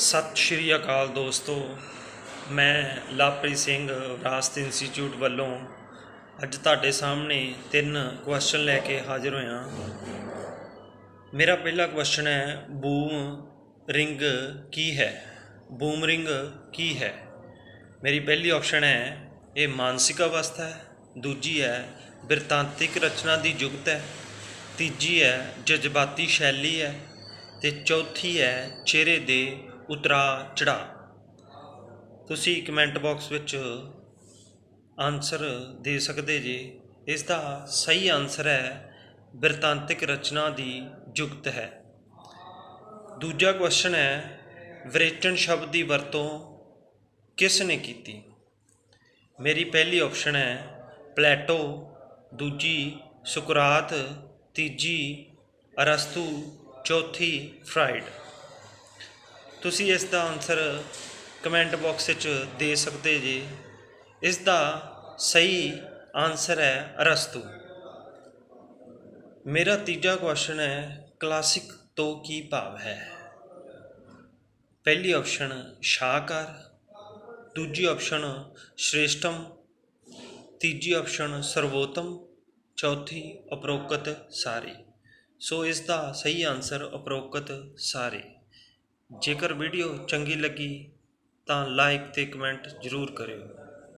ਸਤਿ ਸ਼੍ਰੀ ਅਕਾਲ ਦੋਸਤੋ। ਮੈਂ ਲਵਪ੍ਰੀਤ ਸਿੰਘ ਵਿਰਾਸਤ ਇੰਸਟੀਚਿਊਟ ਵੱਲੋਂ ਅੱਜ ਤੁਹਾਡੇ ਸਾਹਮਣੇ ਤਿੰਨ ਕੁਐਸਚਨ ਲੈ ਕੇ ਹਾਜ਼ਰ ਹੋਇਆ। ਮੇਰਾ ਪਹਿਲਾ ਕੁਐਸਚਨ ਹੈ, ਬੂਮ ਰਿੰਗ ਕੀ ਹੈ? ਬੂਮ ਰਿੰਗ ਕੀ ਹੈ? ਮੇਰੀ ਪਹਿਲੀ ਆਪਸ਼ਨ ਹੈ, ਇਹ ਮਾਨਸਿਕ ਅਵਸਥਾ ਹੈ। ਦੂਜੀ ਹੈ, ਬਿਰਤਾਂਤਿਕ ਰਚਨਾ ਦੀ ਯੁਗਤ ਹੈ। ਤੀਜੀ ਹੈ, ਜਜ਼ਬਾਤੀ ਸ਼ੈਲੀ ਹੈ। ਤੇ ਚੌਥੀ ਹੈ, ਚਿਹਰੇ ਦੇ ਉਤਰਾ ਚੜਾ ਤੁਸੀਂ ਕਮੈਂਟ ਬਾਕਸ ਵਿੱਚ ਆਨਸਰ ਦੇ ਸਕਦੇ ਜੇ। ਇਸ ਦਾ ਸਹੀ ਆਨਸਰ ਹੈ, ਬਿਰਤਾਂਤਿਕ ਰਚਨਾ ਦੀ ਜੁਗਤ ਹੈ। ਦੂਜਾ ਕੁਐਸਚਨ ਹੈ, ਵਿਰੇਚਨ ਸ਼ਬਦ ਦੀ ਵਰਤੋਂ ਕਿਸ ਨੇ ਕੀਤੀ? ਮੇਰੀ ਪਹਿਲੀ ਆਪਸ਼ਨ ਹੈ, ਪਲੇਟੋ, ਦੂਜੀ ਸੁਕਰਾਤ, ਤੀਜੀ ਅਰਸਤੂ, ਚੌਥੀ ਫਰਾਇਡ। ਤੁਸੀਂ ਇਸ ਦਾ ਆਨਸਰ ਕਮੈਂਟ ਬਾਕਸ ਵਿੱਚ ਦੇ ਸਕਦੇ ਜੀ। ਇਸ ਦਾ ਸਹੀ ਆਨਸਰ ਹੈ ਅਰਸਤੂ ਮੇਰਾ ਤੀਜਾ ਕੁਐਸਚਨ ਹੈ ਕਲਾਸਿਕ ਤੋਂ ਕੀ ਭਾਵ ਹੈ? ਪਹਿਲੀ ਆਪਸ਼ਨ ਸ਼ਾਹਕਾਰ। ਦੂਜੀ ਆਪਸ਼ਨ ਸ਼੍ਰੇਸ਼ਟਮ। ਤੀਜੀ ਆਪਸ਼ਨ ਸਰਵੋਤਮ। ਚੌਥੀ, ਅਪਰੋਕਤ ਸਾਰੇ। ਸੋ ਇਸ ਦਾ ਸਹੀ ਆਨਸਰ ਅਪਰੋਕਤ ਸਾਰੇ। ਜੇਕਰ ਵੀਡੀਓ ਚੰਗੀ ਲੱਗੀ ਤਾਂ ਲਾਈਕ ਅਤੇ ਕਮੈਂਟ ਜ਼ਰੂਰ ਕਰਿਓ।